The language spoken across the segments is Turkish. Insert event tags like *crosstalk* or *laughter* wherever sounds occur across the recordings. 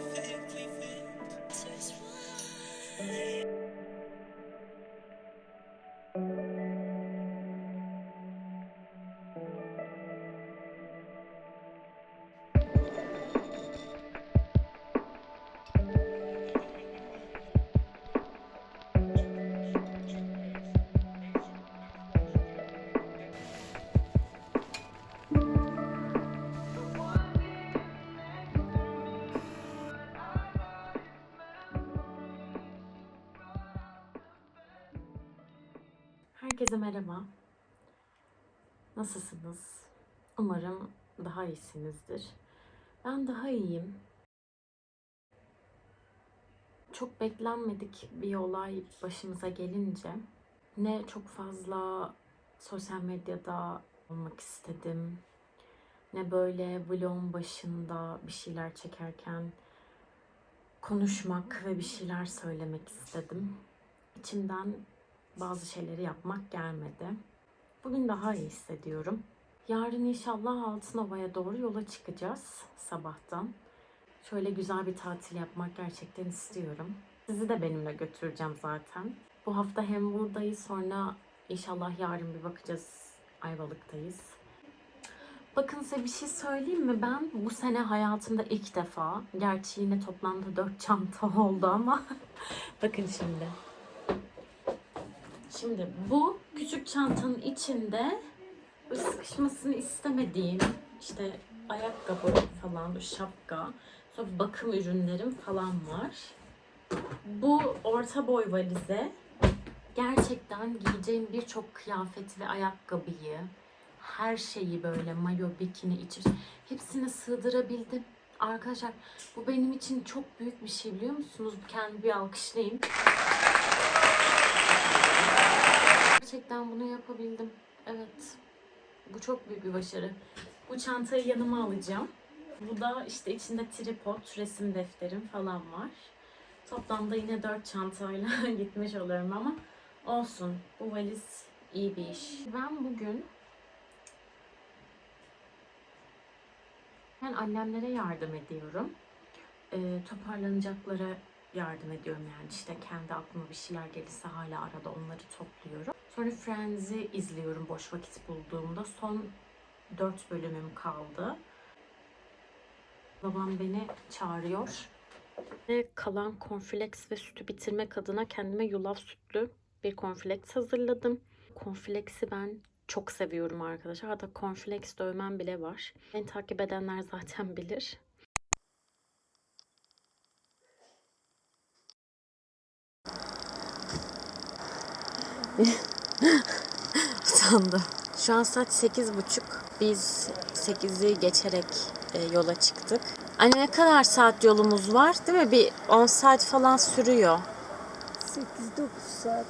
perfectly fit. Just why. Herkese merhaba. Nasılsınız? Umarım daha iyisinizdir. Ben daha iyiyim. Çok beklenmedik bir olay başımıza gelince ne çok fazla sosyal medyada olmak istedim. Ne böyle vlogun başında bir şeyler çekerken konuşmak ve bir şeyler söylemek istedim. İçimden bazı şeyleri yapmak gelmedi. Bugün daha iyi hissediyorum. Yarın inşallah Altınova'ya doğru yola çıkacağız sabahtan. Şöyle güzel bir tatil yapmak gerçekten istiyorum. Sizi de benimle götüreceğim zaten. Bu hafta hem buradayız sonra inşallah yarın bir bakacağız Ayvalık'tayız. Bakın size bir şey söyleyeyim mi? Ben bu sene hayatımda ilk defa, gerçi yine toplamda dört çanta *laughs* oldu ama bakın şimdi. Şimdi bu küçük çantanın içinde sıkışmasını istemediğim işte ayakkabı falan, şapka, sonra bakım ürünlerim falan var. Bu orta boy valize gerçekten giyeceğim birçok kıyafet ve ayakkabıyı, her şeyi böyle mayo, bikini, içi hepsini sığdırabildim. Arkadaşlar bu benim için çok büyük bir şey biliyor musunuz? Kendimi bir alkışlayayım. Gerçekten bunu yapabildim. Evet. Bu çok büyük bir başarı. Bu çantayı yanıma alacağım. Bu da işte içinde tripod, resim defterim falan var. Toplamda yine dört çantayla *laughs* gitmiş oluyorum ama olsun. Bu valiz iyi bir iş. Ben bugün ben annemlere yardım ediyorum. Ee, toparlanacaklara yardım ediyorum yani işte kendi aklıma bir şeyler gelirse hala arada onları topluyorum. Sonra Friends'i izliyorum boş vakit bulduğumda. Son 4 bölümüm kaldı. Babam beni çağırıyor. Ve kalan cornflakes ve sütü bitirmek adına kendime yulaf sütlü bir cornflakes hazırladım. Cornflakes'i ben çok seviyorum arkadaşlar. Hatta cornflakes dövmem bile var. Beni takip edenler zaten bilir. *laughs* *laughs* Utandım. Şu an saat sekiz buçuk. Biz 8'i geçerek e, yola çıktık. Anne ne kadar saat yolumuz var değil mi? Bir 10 saat falan sürüyor. 8-9 saat.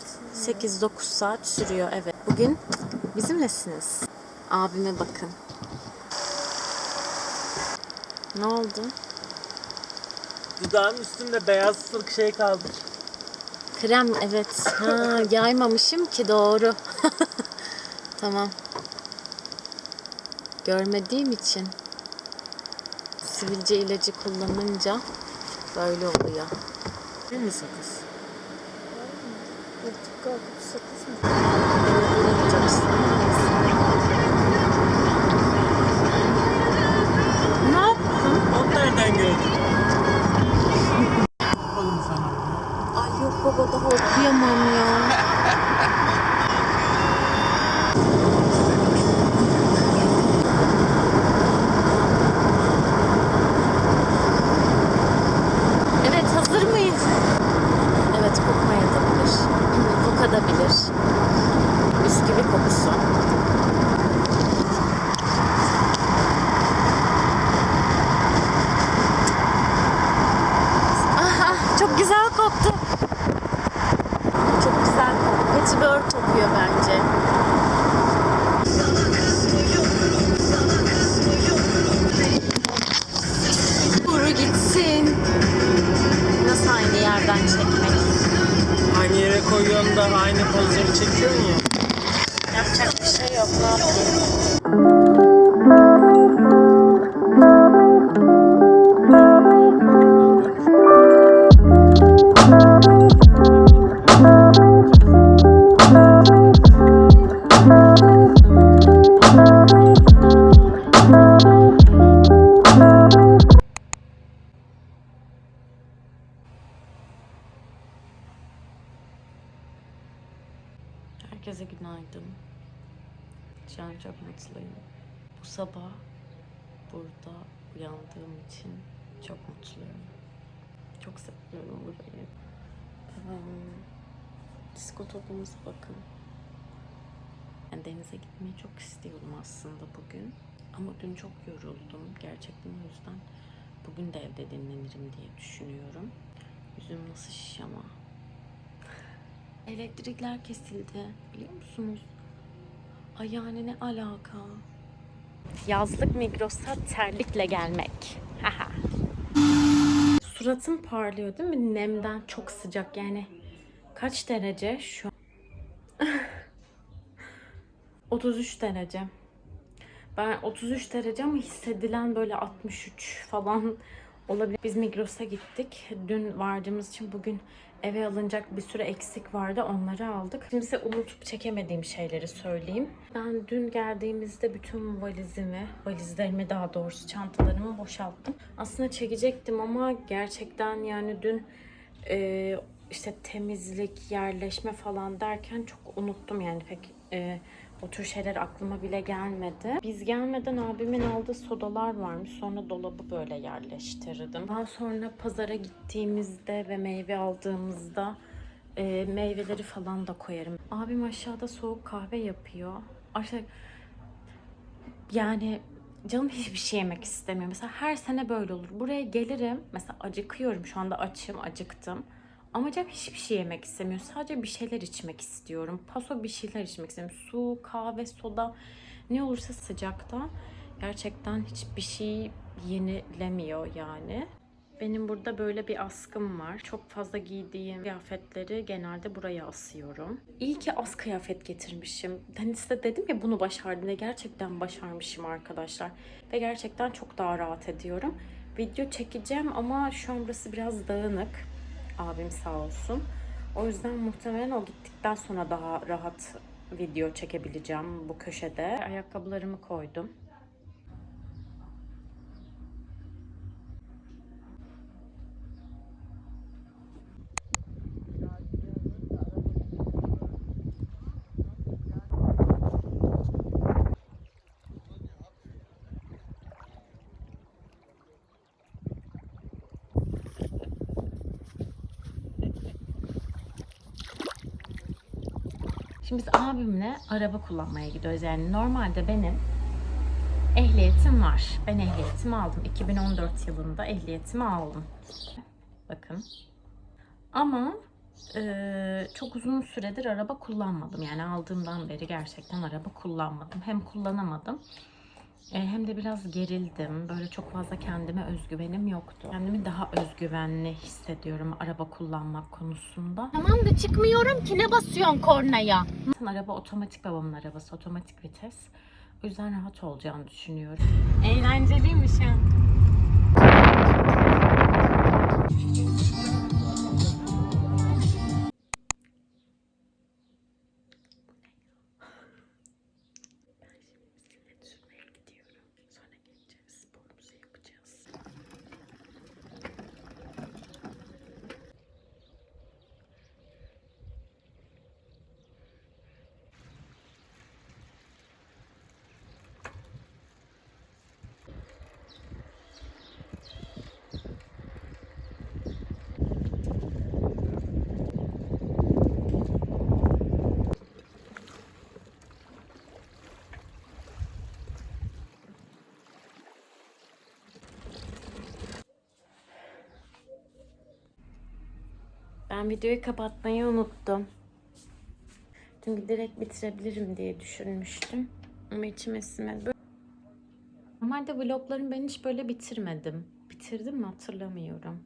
8-9 saat sürüyor evet. Bugün bizimlesiniz. Abime bakın. Ne oldu? Dudağın üstünde beyaz sırk şey kalmış. Krem evet. Ha, yaymamışım ki doğru. *laughs* tamam. Görmediğim için sivilce ilacı kullanınca böyle oluyor. Değil mi sakız? Portakal sakız mı? Evet hazır mıyız? Evet kokmayabilir. Kokadabilir. Bisküvi kokusu. Aha, çok güzel koktu. Çok güzel koktu. Petibör kokuyor bence. Yok. Ne? Herkese günaydın. Şu çok mutluyum. Bu sabah burada uyandığım için çok mutluyum. Çok seviyorum burayı. Um, disko topumuza bakın. Yani denize gitmeyi çok istiyordum aslında bugün. Ama dün çok yoruldum. Gerçekten o yüzden bugün de evde dinlenirim diye düşünüyorum. Yüzüm nasıl şiş ama. Elektrikler kesildi. Biliyor musunuz? Ay yani ne alaka? Yazlık Migros'a terlikle gelmek. Haha. Suratım parlıyor değil mi? Nemden çok sıcak yani. Kaç derece şu an? *laughs* 33 derece. Ben 33 derece ama hissedilen böyle 63 falan olabilir. Biz Migros'a gittik. Dün vardığımız için bugün eve alınacak bir sürü eksik vardı. Onları aldık. Şimdi size unutup çekemediğim şeyleri söyleyeyim. Ben dün geldiğimizde bütün valizimi, valizlerimi daha doğrusu çantalarımı boşalttım. Aslında çekecektim ama gerçekten yani dün e, işte temizlik, yerleşme falan derken çok unuttum yani pek e, o tür şeyler aklıma bile gelmedi. Biz gelmeden abimin aldığı sodalar varmış. Sonra dolabı böyle yerleştirdim. Daha sonra pazara gittiğimizde ve meyve aldığımızda e, meyveleri falan da koyarım. Abim aşağıda soğuk kahve yapıyor. Artık yani canım hiçbir şey yemek istemiyor. Mesela her sene böyle olur. Buraya gelirim. Mesela acıkıyorum. Şu anda açım, acıktım. Ama canım hiçbir şey yemek istemiyor. Sadece bir şeyler içmek istiyorum. Paso bir şeyler içmek istiyorum. Su, kahve, soda ne olursa sıcakta. Gerçekten hiçbir şey yenilemiyor yani. Benim burada böyle bir askım var. Çok fazla giydiğim kıyafetleri genelde buraya asıyorum. İyi ki az kıyafet getirmişim. Hani size dedim ya bunu başardım ve gerçekten başarmışım arkadaşlar. Ve gerçekten çok daha rahat ediyorum. Video çekeceğim ama şu an burası biraz dağınık. Abim sağ olsun. O yüzden muhtemelen o gittikten sonra daha rahat video çekebileceğim bu köşede. Ayakkabılarımı koydum. Şimdi biz abimle araba kullanmaya gidiyoruz. Yani normalde benim ehliyetim var. Ben ehliyetimi aldım. 2014 yılında ehliyetimi aldım. Bakın. Ama eee, çok uzun süredir araba kullanmadım. Yani aldığımdan beri gerçekten araba kullanmadım. Hem kullanamadım e, hem de biraz gerildim. Böyle çok fazla kendime özgüvenim yoktu. Kendimi daha özgüvenli hissediyorum araba kullanmak konusunda. Tamam da çıkmıyorum ki ne basıyorsun kornaya? Araba otomatik babamın arabası otomatik vites. O yüzden rahat olacağını düşünüyorum. Eğlenceliymiş ya. Ben videoyu kapatmayı unuttum. Çünkü direkt bitirebilirim diye düşünmüştüm. Ama içime sinmedi. Normalde vloglarımı ben hiç böyle bitirmedim. Bitirdim mi hatırlamıyorum.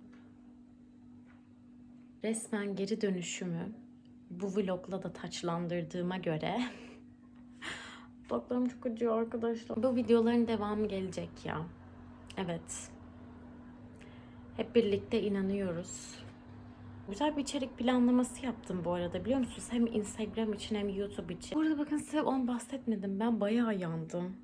Resmen geri dönüşümü bu vlogla da taçlandırdığıma göre *laughs* Dudaklarım çok acıyor arkadaşlar. Bu videoların devamı gelecek ya. Evet. Hep birlikte inanıyoruz. Güzel bir içerik planlaması yaptım bu arada biliyor musunuz? Hem Instagram için hem YouTube için. Bu arada bakın size onu bahsetmedim. Ben bayağı yandım.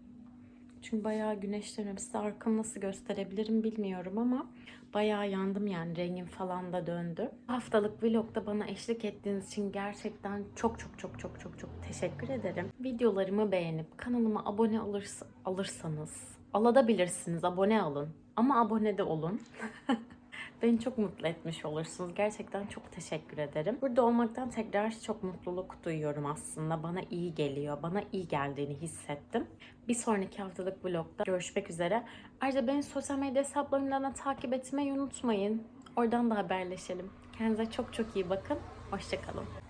Çünkü bayağı güneşlerim. Size arkamı nasıl gösterebilirim bilmiyorum ama bayağı yandım yani. Rengim falan da döndü. Haftalık vlogda bana eşlik ettiğiniz için gerçekten çok çok çok çok çok çok teşekkür ederim. Videolarımı beğenip kanalıma abone olursa, alırsanız alabilirsiniz abone alın. Ama abone de olun. *laughs* Beni çok mutlu etmiş olursunuz. Gerçekten çok teşekkür ederim. Burada olmaktan tekrar çok mutluluk duyuyorum aslında. Bana iyi geliyor. Bana iyi geldiğini hissettim. Bir sonraki haftalık vlogda görüşmek üzere. Ayrıca beni sosyal medya hesaplarımdan da takip etmeyi unutmayın. Oradan da haberleşelim. Kendinize çok çok iyi bakın. Hoşçakalın.